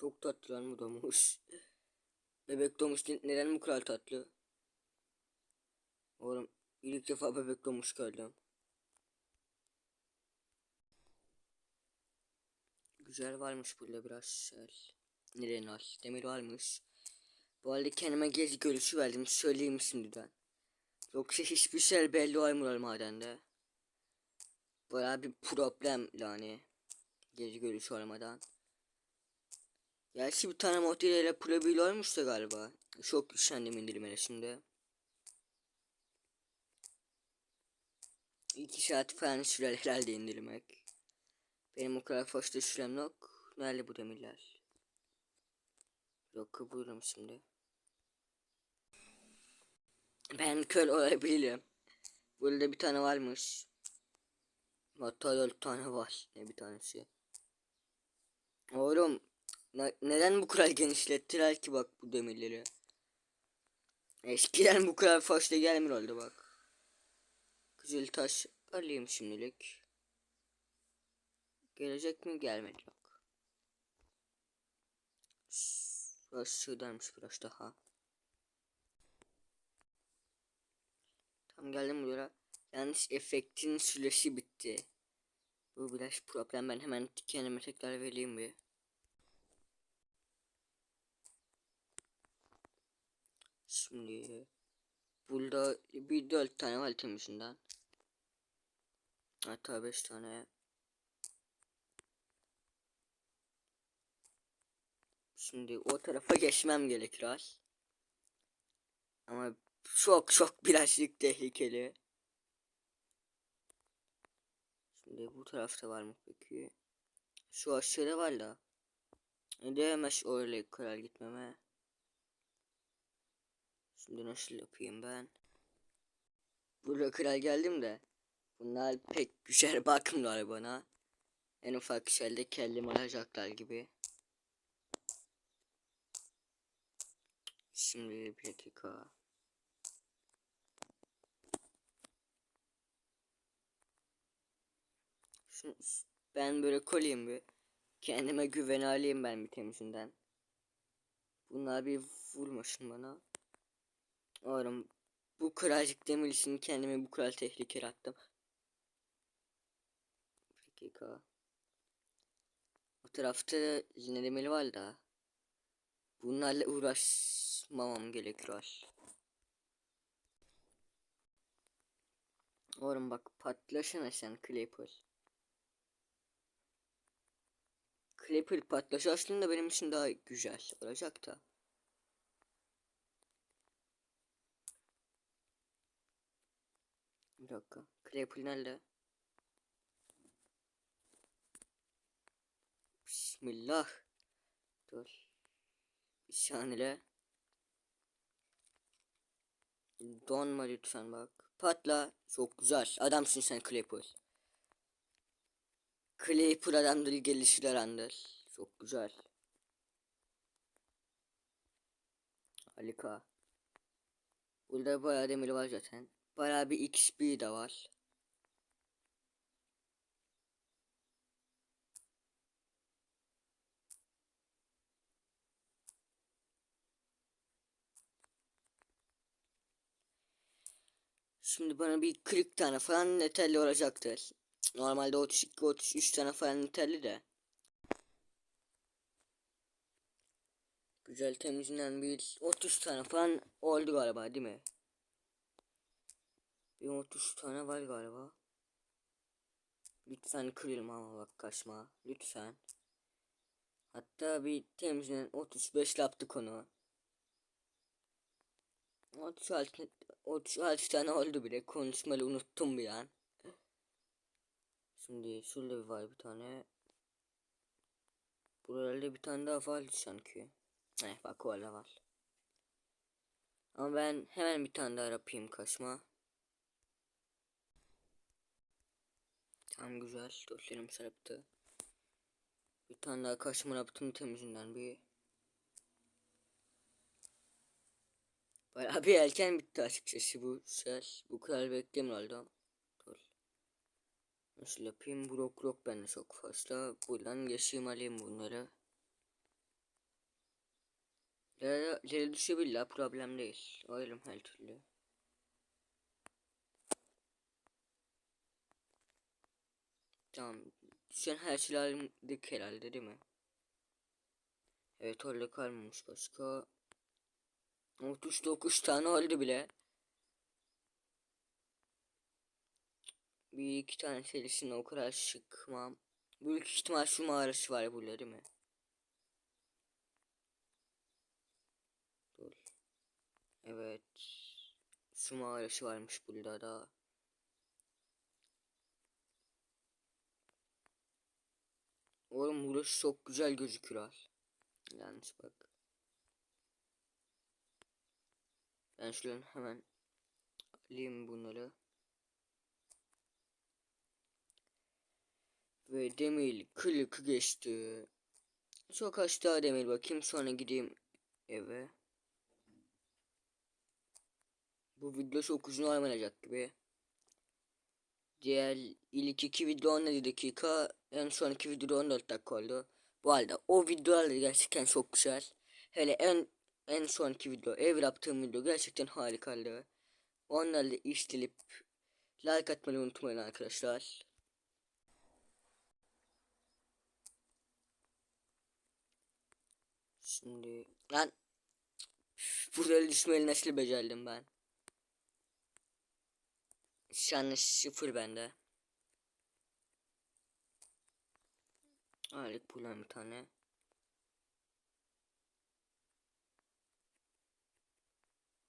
Çok tatlı lan bu domuz. Bebek domuz ne- neden bu kadar tatlı? Oğlum ilk defa bebek domuz gördüm. Güzel varmış burada biraz şey. Neden al? Demir varmış. Bu halde kendime gezi görüşü verdim. Söyleyeyim şimdiden. Yoksa hiçbir şey belli olmuyor madende. Baya bir problem yani. Gezi görüşü olmadan. Gerçi bir tane modeliyle probil olmuştu galiba. Çok güçlendim indirmene şimdi. 2 saat falan sürer herhalde indirmek. Benim o kadar fazla sürem yok. Nerede bu demirler? Yok bulurum şimdi. Ben köl olabilirim. Burada bir tane varmış. Hatta dört tane var. Ne bir tanesi. Oğlum neden bu kadar genişlettiler ki bak bu demirleri? Eskiden bu kadar fazla gelmiyor oldu bak. Kızıl taş alayım şimdilik. Gelecek mi gelmedi yok. Burası şuradanmış biraz daha. Tam geldim buraya. Yanlış efektin süresi bitti. Bu biraz problem ben hemen kendime tekrar vereyim bir. Şimdi burada bir dört tane var temizinden. Hatta beş tane. Şimdi o tarafa geçmem gerekir az. Ama çok çok birazcık tehlikeli. Şimdi bu tarafta var mı peki? Şu aşağıda var da. Değmez oraya kadar gitmeme. Şimdi nasıl yapayım ben? Buraya kral geldim de. Bunlar pek güzel bakmıyorlar bana. En ufak şeyde kellim alacaklar gibi. Şimdi bir dakika. Ben böyle kolayım bir. Kendime güven alayım ben bir temizinden. Bunlar bir vurmasın bana. Oğlum bu kralcık demir için kendimi bu kadar tehlikeye attım. Dakika. O tarafta yine demir var da. Bunlarla uğraşmamam gerekiyor. Oğlum bak patlaşana sen Clipper. Clipper patlaşı aslında benim için daha güzel olacak da. Bir dakika. Clipper nerede? Bismillah. Dur. Bir saniye. Donma lütfen bak. Patla. Çok güzel. Adamsın sen Clipper. Clipper adamdır gelişir arandır. Çok güzel. Harika. Burada bayağı demir var zaten. Bayağı bir XP de var. Şimdi bana bir 40 tane falan yeterli olacaktır. Normalde 32-33 tane falan yeterli de. Güzel temizinden bir 30 tane falan oldu galiba değil mi? Bir 30 tane var galiba. Lütfen kırılma ama bak kaçma. Lütfen. Hatta bir temizden 35 yaptık onu. 36, 36 tane oldu bile. Konuşmayı unuttum bir an. Şimdi şurada bir var bir tane. Buralarda bir tane daha var sanki. Eh bak orada var. Ama ben hemen bir tane daha yapayım kaçma. Tam güzel. Dörtlerim sarıptı. Bir tane daha kaşımı yaptım temizinden bir. Bayağı bir erken bitti açıkçası bu ses. Bu kadar beklemiyorum. Dur. Nasıl yapayım? Blok blok bende çok fazla. Buradan geçeyim alayım bunları. Lere, lere düşebilir problem değil. Alırım her türlü. Tamam. Düşen her şeyi aldık herhalde değil mi? Evet orada kalmamış başka. 39 tane oldu bile. Bir iki tane serisinde o kadar çıkmam. Büyük ihtimal şu mağarası var burada değil mi? Dur. Evet. Su mağarası varmış burada da. Oğlum burası çok güzel gözüküyor. Yanlış bak. Ben şuradan hemen alayım bunları. Ve demir kılık geçti. Çok az daha demir bakayım sonra gideyim eve. Bu video çok uzun olmayacak gibi. Diğer ilk iki video 17 dakika en son iki video 14 dakika oldu. Bu arada o videolar da gerçekten çok güzel. Hele en en sonki video ev yaptığım video gerçekten harikaydı. Onlarla iştilip like atmayı unutmayın arkadaşlar. Şimdi lan burada düşmeyi nasıl becerdim ben? Şanlı sıfır bende. Aylık bulan bir tane.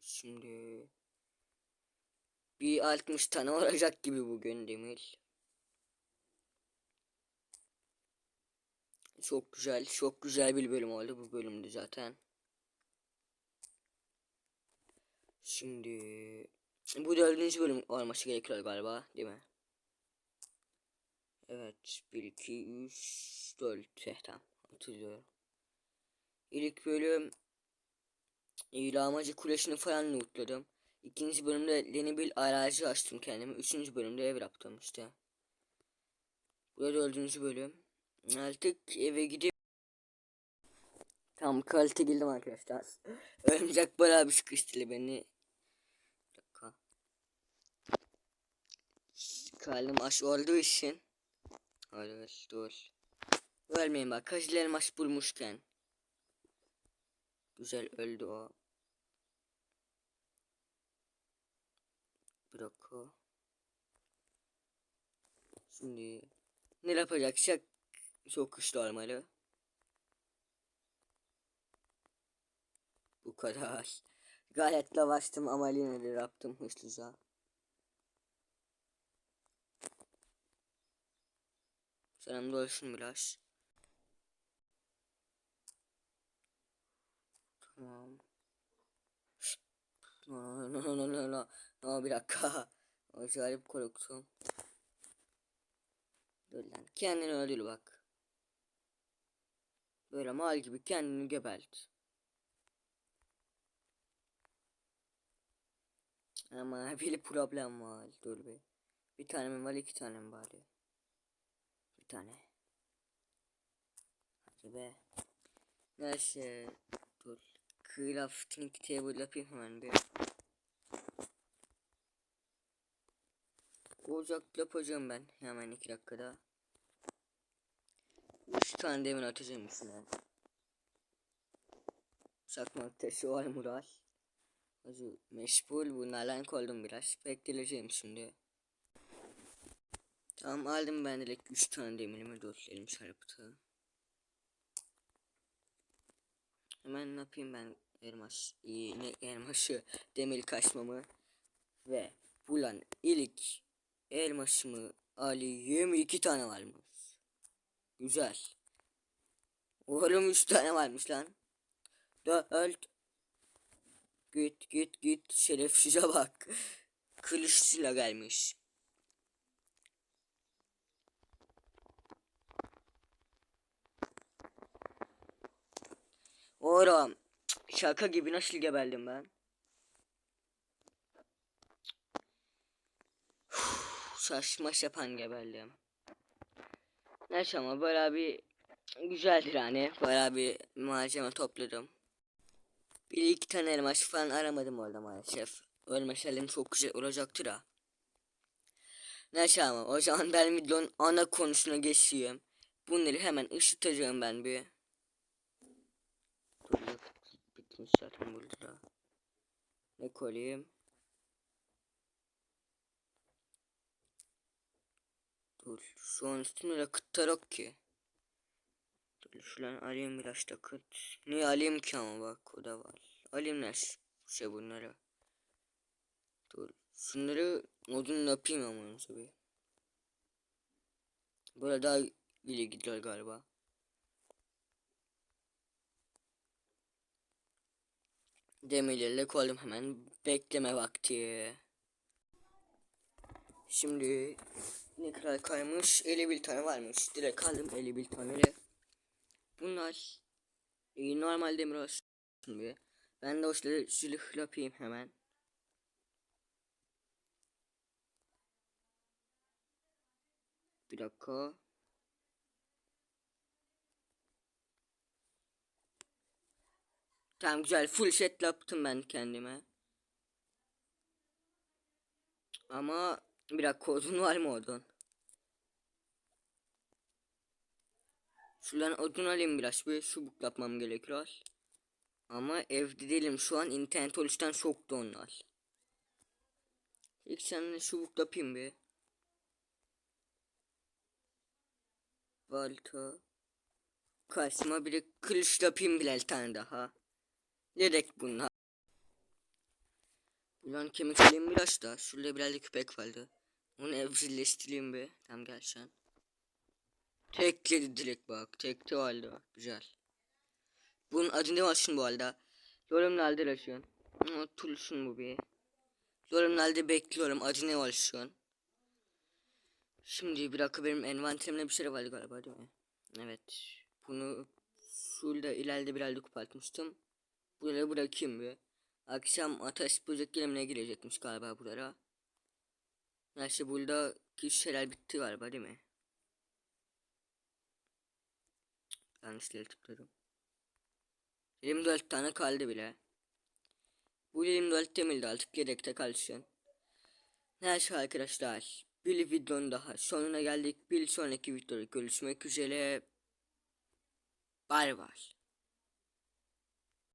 Şimdi bir 60 tane olacak gibi bugün demir. Çok güzel, çok güzel bir bölüm oldu bu bölümde zaten. Şimdi bu dördüncü bölüm olması gerekiyor galiba, değil mi? Evet, 1 2 3 4 eh, tamam hatırlıyorum. İlk bölüm İlamacı kulesini falan lootladım. İkinci bölümde yeni bir arazi açtım kendime. Üçüncü bölümde ev yaptım işte. Bu da dördüncü bölüm. Artık eve gidip Tam kalite girdim arkadaşlar. Örümcek bayağı bir sıkıştırdı beni. Bir dakika. Kalbim aş olduğu için. Hadi dur. Ölmeyin bak. Kazıl elmas bulmuşken. Güzel öldü o. Dakika. Şimdi ne yapacaksak çok güçlü olmalı. Bu kadar. Gayet lavaştım ama yine de yaptım hızlıca. Selam olsun biraz. Tamam. No no no no no no. Bir dakika. Acayip korktum. Dur lan. Kendini öldür bak. Böyle mal gibi kendini gebelt. Ama bir problem var. Dur bir. Bir tane mi var iki tane mi bari? Bir tane. Hadi be. Neyse. Dur. Crafting table yapayım hemen bir. Ocak yapacağım ben hemen iki dakikada. Üç tane demir atacağım üstüne. Çakmak taşı var Murat. Acı meşgul bunlarla koydum biraz. Bekleyeceğim şimdi. Tamam aldım ben direkt 3 tane demirimi dörtlerim çarptı. Hemen ne yapayım ben elmas iyi ne elması demir kaçmamı ve bulan ilk elmasımı alayım iki tane varmış. Güzel. Oğlum üç tane varmış lan. Dört. Git git git şerefsize bak. Kılıçla gelmiş. Oğlum şaka gibi nasıl gebeldim ben? Saçma sapan gebeldim. Neyse ama böyle bir güzeldir hani. Böyle bir malzeme topladım. Bir iki tane elmas falan aramadım orada maalesef. Ölmeseydim çok güzel olacaktı da. Neyse ama o zaman ben videonun ana konusuna geçeyim. Bunları hemen ısıtacağım ben bir. Dur bitmiş zaten burada da. Ne koyayım? Dur şu an üstümde yakıtlar yok ki. Dur şuradan alayım biraz yakıt. Ne alayım ki ama bak o da var. Alayım ne şey bunları. Dur şunları odun yapayım ama bir. Böyle daha iyi gidiyor galiba. Demirlerle koydum hemen. Bekleme vakti. Şimdi ne kadar kaymış? 51 tane varmış. Direkt aldım 51 taneyle. Bunlar e, normal demir olsun bir. Ben de o zırh yapayım hemen. Bir dakika. Tamam güzel full set yaptım ben kendime. Ama bir dakika odun var mı odun? Şuradan odun alayım biraz bir çubuk yapmam gerekiyor. Ama evde değilim şu an internet oluştan çok onlar. İlk seninle çubuk yapayım bir. Balta. Kasma bir de kılıç yapayım bir tane daha. Direkt bunlar. Ulan kemik alayım biraz da. Şurada biraz da küpek vardı. Onu evcilleştireyim bir. Tamam gel sen. Tekledi direkt bak. Tekte oldu. Güzel. Bunun adı ne olsun bu arada? Yorumlarda yazın. Ama tulsun bu bir. Yorumlarda bekliyorum. Adı ne olsun? Şimdi bir dakika benim envanterimde bir şey vardı galiba değil mi? Evet. Bunu şurada ileride birazcık kapatmıştım. Buraya bırakayım bir. Akşam ateş böceklerimle girecekmiş galiba buralara. Neyse burada şeyler bitti galiba değil mi? Yanlışlıkla tıkladım. 24 tane kaldı bile. Bu 24 temildi artık yedekte kalsın. Neyse arkadaşlar. Bir videonun daha sonuna geldik. Bir sonraki videoda görüşmek üzere. Bay bay.